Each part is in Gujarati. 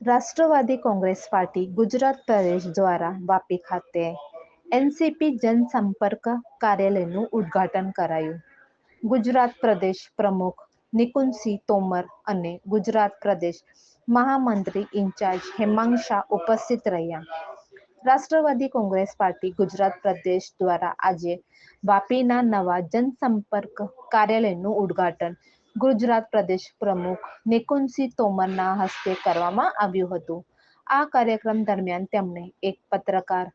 રાષ્ટ્રવાદી કોંગ્રેસ પાર્ટી ગુજરાત પ્રદેશ દ્વારા વાપી ખાતે એનસીપી જનસંપર્ક કાર્યાલયનું ઉદ્ઘાટન કરાયું. ગુજરાત પ્રદેશ પ્રમુખ નિકુંજસિંહ તોમર અને ગુજરાત પ્રદેશ મહામંત્રી ઇન્ચાર્જ હેમાંગ શાહ ઉપસ્થિત રહ્યા. રાષ્ટ્રવાદી કોંગ્રેસ પાર્ટી ગુજરાત પ્રદેશ દ્વારા આજે વાપીના નવા જનસંપર્ક કાર્યાલયનું ઉદ્ઘાટન ગુજરાત પ્રદેશ પ્રમુખ નિકુંજસિંહ તોમરના હસ્તે કરવામાં આવ્યું હતું. આ કાર્યક્રમ દરમિયાન તેમણે એક પત્રકાર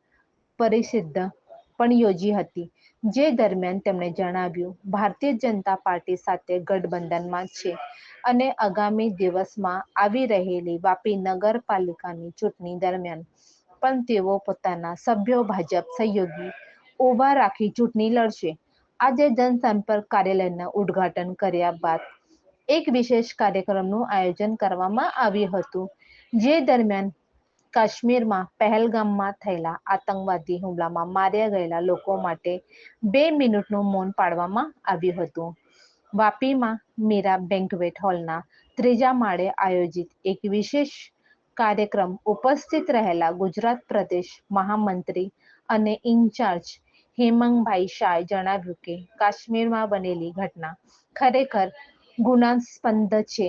પરિષદ પણ યોજી હતી, જે દરમિયાન તેમણે જણાવ્યું, ભારતીય જનતા પાર્ટી સાથે ગઠબંધનમાં છે અને આગામી દિવસમાં આવી રહેલી વાપી નગરપાલિકાની ચૂંટણી દરમિયાન પણ તેઓ પોતાના સભ્યો ભાજપ સહયોગી ઊભા રાખી ચૂંટણી લડશે. આજે જનસંપર્ક કાર્યાલયના ઉદ્ઘાટન કર્યા બાદ એક વિશેષ કાર્યક્રમનું આયોજન કરવામાં આવ્યું હતું. જે દરમિયાન કાશ્મીરમાં પહેલગામમાં થયેલા આતંકવાદી હુમલામાં માર્યા ગયેલા લોકો માટે બે મિનિટનું મૌન પાડવામાં આવ્યું હતું. વાપીમાં મીરા બેન્કવેટ હોલના ત્રીજા માળે આયોજિત એક વિશેષ કાર્યક્રમ ઉપસ્થિત રહેલા ગુજરાત પ્રદેશ મહામંત્રી અને ઇન્ચાર્જ હેમંગભાઈ શાહે જણાવ્યું કે કાશ્મીરમાં બનેલી ઘટના ખરેખર ગુનાસ્પદ છે.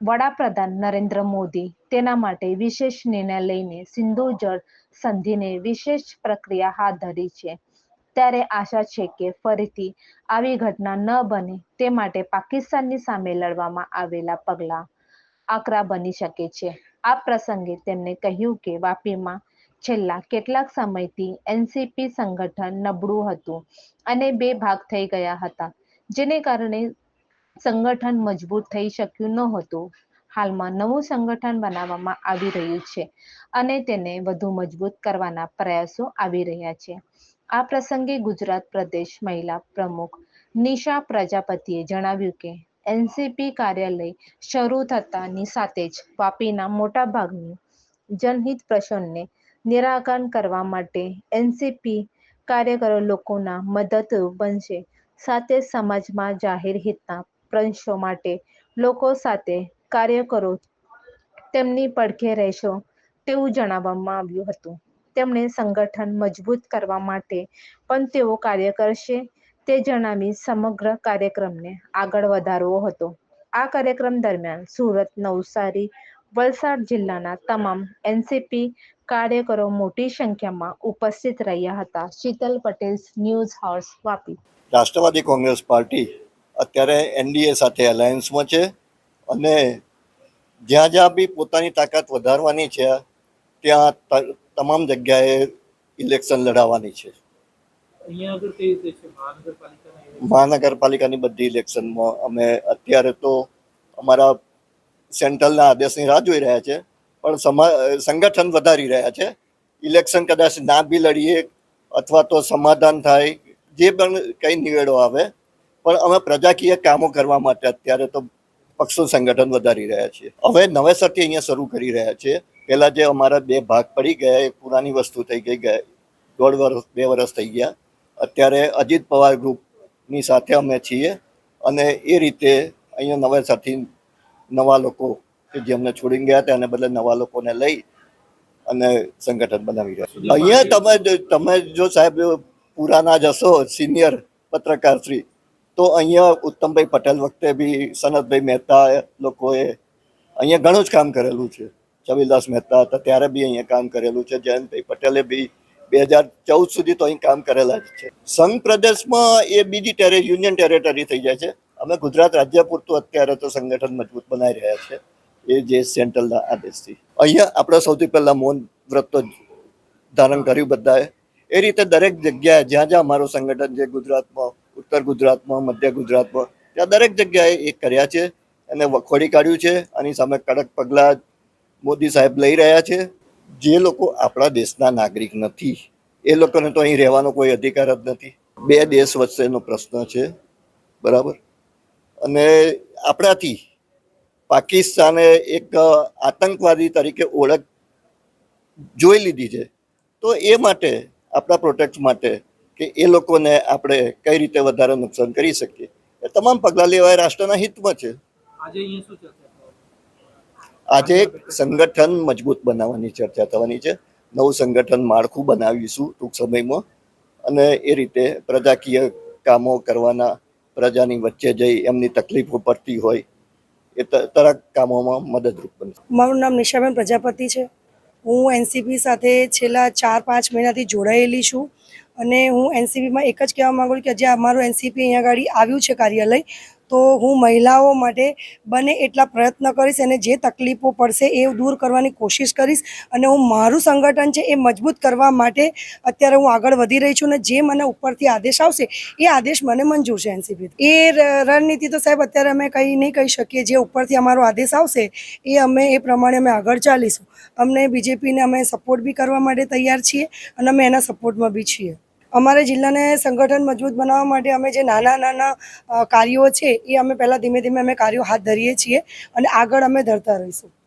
વડાપ્રધાન નરેન્દ્ર મોદી તેના માટે વિશેષ નિર્ણય લઈને સિંધુ જળ સંધિને વિશેષ પ્રક્રિયા હાથ ધરી છે. ત્યારે આશા છે કે ફરીથી આવી ઘટના ન બને તે માટે પાકિસ્તાનની સામે લડવામાં આવેલા પગલા આકરા બની શકે છે. આ પ્રસંગે તેમણે કહ્યું કે વાપીમાં છેલ્લા કેટલાક સમયથી એનસીપી સંગઠન નબળું હતું અને બે ભાગ થઈ ગયા હતા, જેને કારણે સંગઠન મજબૂત થઈ શક્યું નહોતું. હાલમાં નવું સંગઠન બનાવવામાં આવી રહ્યું છે અને તેને વધુ મજબૂત કરવાના પ્રયાસો આવી રહ્યા છે. આ પ્રસંગે ગુજરાત પ્રદેશ મહિલા પ્રમુખ નિશા પ્રજાપતિએ જણાવ્યું કે, એનસીપી કાર્યાલય શરૂ થતાની સાથે જ વાપીના મોટાભાગની જનહિત પ્રશ્નને નિરાકરણ કરવા માટે એનસીપી કાર્યકરો લોકોના મદદરૂપ બનશે. સાથે સમાજમાં જાહેર હિતના પ્રશ્નો માટે લોકો સાથે કાર્યકરો તેમની પડખે રહેશો તેવું જણાવવામાં આવ્યું હતું. તેમણે સંગઠન મજબૂત કરવા માટે પણ તેઓ કાર્ય કરશે તે જણાવી સમગ્ર કાર્યક્રમને આગળ વધારવો હતો. આ કાર્યક્રમ દરમિયાન સુરત, નવસારી, વલસાડ જિલ્લાના તમામ એનસીપી કાર્યકરો મોટી સંખ્યામાં ઉપસ્થિત રહ્યા હતા. Sheetal Patel, news house, Vapi. Rashtrawadi Congress party અત્યારે એનડીએ સાથે અલાયન્સમાં છે અને જ્યાં જ્યાં બી પોતાની તાકાત વધારવાની છે ત્યાં તમામ જગ્યાએ ઇલેક્શન લડાવવાની છે. મહાનગરપાલિકાના બધી ઇલેક્શનમાં અમે અત્યારે તો અમારા સેન્ટ્રલના આદેશની રાહ જોઈ રહ્યા છે પણ સમા સંગઠન વધારી રહ્યા છે. ઇલેક્શન કદાચ ના બી લડીએ અથવા તો સમાધાન થાય જે પણ કંઈ નિવેડો આવે પણ અમે પ્રજાકીય કામો કરવા માટે અત્યારે તો પક્ષો સંગઠન વધારી રહ્યા છીએ. હવે નવેસરથી અહીંયા શરૂ કરી રહ્યા છીએ. પહેલાં જે અમારા બે ભાગ પડી ગયા એ પુરાની વસ્તુ થઈ ગઈ ગયા દોઢ વર્ષ બે વર્ષ થઈ ગયા. અત્યારે અજીત પવાર ગ્રુપની સાથે અમે છીએ અને એ રીતે અહીંયા નવેસરથી નવા લોકો કે જે અમને છોડીને ગયા હતા એને બદલે નવા લોકોને લઈ અને સંગઠન બનાવી રહ્યા છે અહીંયા તમે તમે જો સાહેબ પુરાના જશો સિનિયર પત્રકાર શ્રી. તો અહીંયા ઉત્તમભાઈ પટેલ વખતે બી, સનતભાઈ મહેતા લોકોએ અહીંયા ઘણું જ કામ કરેલું છે. છબીલદાસ મહેતા હતા, ત્યારે બી અહીંયા કામ કરેલું છે. જયંતભાઈ પટેલે બી બે હજાર ચૌદ સુધી તો અહીં કામ કરેલા જ છે. સંઘ પ્રદેશમાં એ બીજી ટેરે, યુનિયન ટેરેટરી થઈ જાય છે. અમે ગુજરાત રાજ્ય પૂરતું અત્યારે તો સંગઠન મજબૂત બનાવી રહ્યા છે. એ જે સેન્ટ્રલના આદેશથી. અહીંયા આપણે સૌથી પહેલાં મૌન વ્રત ધારણ કર્યું બધાએ. એ રીતે દરેક જગ્યાએ જ્યાં જ્યાં અમારું સંગઠન છે ગુજરાતમાં ઉત્તર ગુજરાતમાં, મધ્ય ગુજરાતમાં. ત્યાં દરેક જગ્યાએ એ કર્યા છે એને વખોડી કાઢ્યું છે આની સામે કડક પગલાં મોદી સાહેબ લઈ રહ્યા છે. જે લોકો આપણા દેશના નાગરિક નથી, એ લોકોને તો અહીં રહેવાનો કોઈ અધિકાર જ નથી. બે દેશ વચ્ચેનો પ્રશ્ન છે, બરાબર? અને આપણાથી પાકિસ્તાને એક આતંકવાદી તરીકે ઓળખ જોઈ લીધી છે. તો એ માટે, આપણા પ્રોટેક્ટ માટે કે એ લોકોને આપણે કઈ રીતે વધારે નુકસાન કરી શકીએ? એ તમામ પગલાં લેવાય રાષ્ટ્રના હિતમાં છે. આજે અહીંયા શું ચર્ચા થવાની? આજે એક સંગઠન મજબૂત બનાવવાની ચર્ચા થવાની છે. નવું સંગઠન માળખું બનાવીશું ટૂંક સમયમાં. અને એ રીતે પ્રજાકીય કામો કરવાના પ્રજાની વચ્ચે જઈ એમની તકલીફો પડતી હોય એ તરક કામોમાં મદદરૂપ બનશે. મારું નામ નિશાબેન પ્રજાપતિ છે. હું એનસીપી સાથે છેલ્લા ચાર, પાંચ મહિનાથી જોડાયેલી છું અને હું એનસીપીમાં એક જ કહેવા માગું કે જે અમારું એનસીપી અહીંયા આગળ આવ્યું છે કાર્યાલય તો હું મહિલાઓ માટે બને એટલા પ્રયત્ન કરીશ અને જે તકલીફો પડશે એ દૂર કરવાની કોશિશ કરીશ અને હું મારું સંગઠન છે એ મજબૂત કરવા માટે અત્યારે હું આગળ વધી રહી છું અને જે મને ઉપરથી આદેશ આવશે એ આદેશ મને મંજૂર છે એનસીપી એ રણનીતિ તો સાહેબ અત્યારે અમે કંઈ નહીં કહી શકીએ, જે ઉપરથી અમારો આદેશ આવશે એ અમે એ પ્રમાણે અમે આગળ ચાલીશું. અમને બીજેપીને અમે સપોર્ટ બી કરવા માટે તૈયાર છીએ અને અમે એના સપોર્ટમાં બી છીએ. અમારે જિલ્લાને સંગઠન મજબૂત બનાવવા માટે અમે જે નાના નાના કાર્યો છે, એ અમે પહેલાં ધીમે ધીમે અમે કાર્યો હાથ ધરીએ છીએ અને આગળ અમે ધરતા રહીશું.